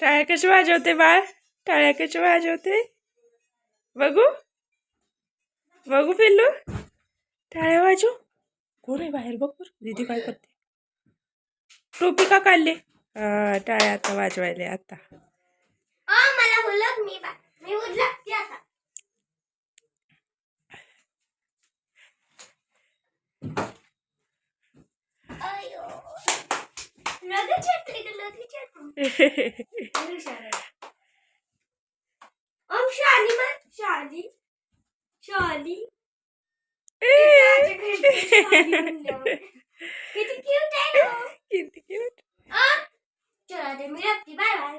टाळ्या कशी वाजवते बाळ? टाळ्या कशी वाजवते? बघू. बघू पिल्लू. टाळ्या वाजव. कोण आहे बाहेर? बघ बरं. दीदी काय करते? टोपी का काढले? टाळ्या आता वाजवायले आता. मला मी शाली शाली किती क्यूट आहे किती. अ, चला ते मी बाय बाय.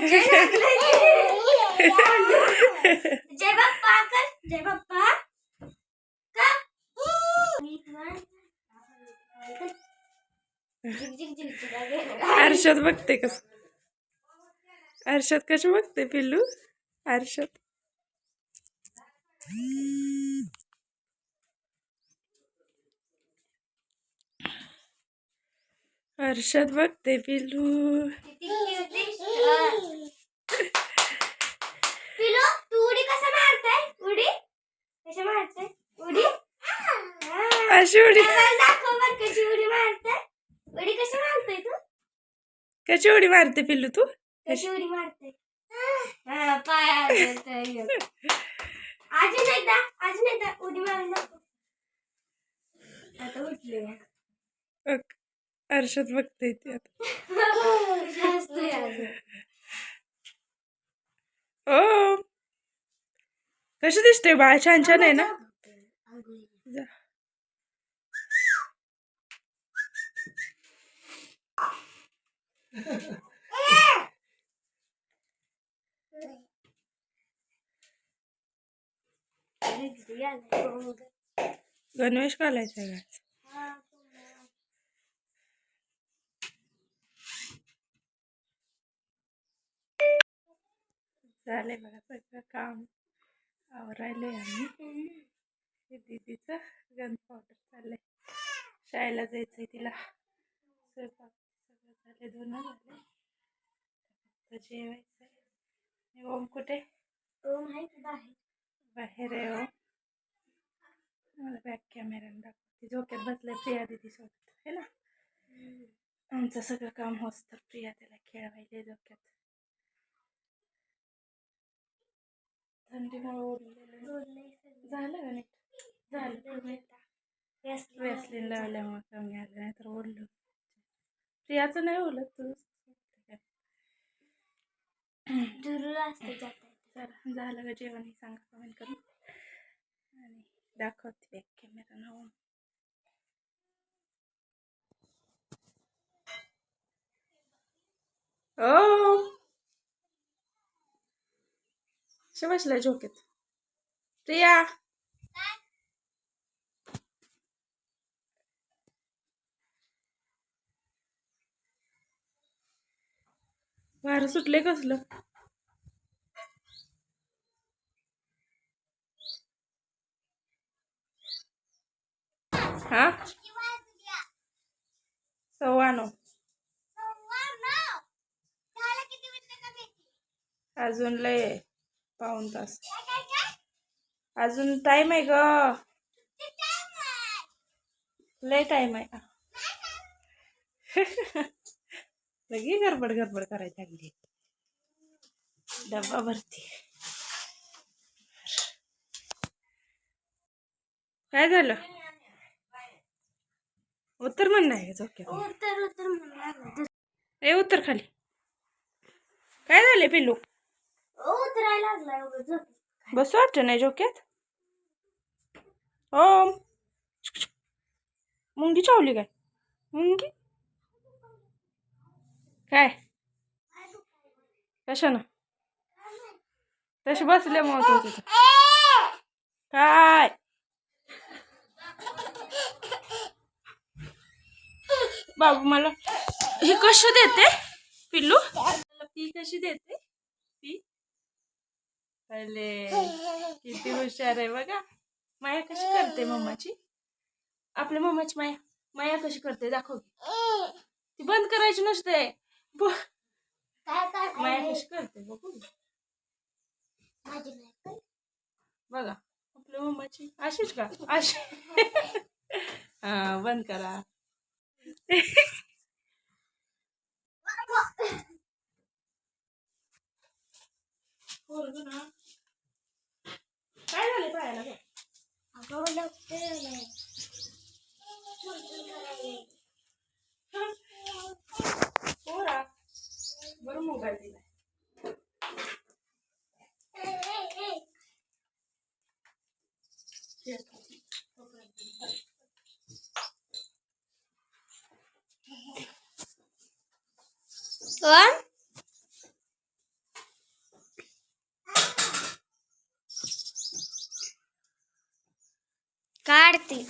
लागलाय. जय बाप्पा कर जय बाप्पा आरशात बघते कस आरशात कशी बघते पिल्लू आरशात आरशात बघते पिल्लू. पिलो तू उडी कसं मारताय? उडी? कशा मारताय? उडी. अशी उडी. दाखव बरं कशी उडी मारताय. उडी कशी मारताय तू? कशी उडी मारते पिल्लू तू? कशी उडी मारते हा, येतंय. अजून एकदा अजून एकदा उडी मारून दाखव आता उठले आरशात बघते ती आता. कशी दिसते बाळ छान छान आहे ना. गणवेश घालायचा आज. झालंय बघा सगळं काम आवरायलंय आम्ही. हे दीदीचं गन पावडर चाललंय. शाळेला जायचंय तिला. स्वयंपाक सगळं झाले धुणं झाले जेवायचंय. आणि ओम कुठे? तो माहीत बाहेर? बाहेर आहे ओम. मला बॅक कॅमेऱ्याने दाखवते. झोक्यात बसलाय प्रिया दीदी सोबत है ना? आमचं सगळं काम होत तर प्रिया त्याला खेळवायले झोक्यात. थंडीमुळे ओढलेलं. झालं का नीट? झालं. वेसलीन लावल्यामुळे कमी आलं नाही तर ओढलं. प्रियाचं नाही ओढलं जाते चला झालं का जेवण? हे सांगा कमेंट करून. आणि दाखवते बॅक कॅमेरा नावून ओ! कशा बसलाय झोकेत प्रिया! वारं सुटले कसलं? हा? सव्वा नऊ. अजून लय पाऊण तास. अजून टाइम आहे ग. लय टाइम आहे. लगी गडबड गडबड करायची लागली. डब्बा भरती. काय झालं? उत्तर म्हणणं आहे झोक्यात. उत्तर उत्तर ए उत्तर खाली. काय झाले पिल्लू? उतरायला लागलाय उगाच झोपेत. बसू वाटतं नाही झोक्यात ओम. मुंगी चावली काय? मुंगी? काय? कशानं? तशी बसल्यामुळे तू तिथं. काय? बाबू मला ही कशी देते? पिल्लू? मला पी कशी देते? पी अले किती हुशार आहे बघा. माया कशी करते मम्माची? आपल्या मम्माची माया. माया कशी करते दाखव. ती बंद करायची नसते. माया कशी करते बघू. बघा आपल्या मम्माची. अशीच का? अशी. हा बंद करा. ना. काय झाले पायाला पोरा बरं मोबाईल दिलाय कोण? काढते.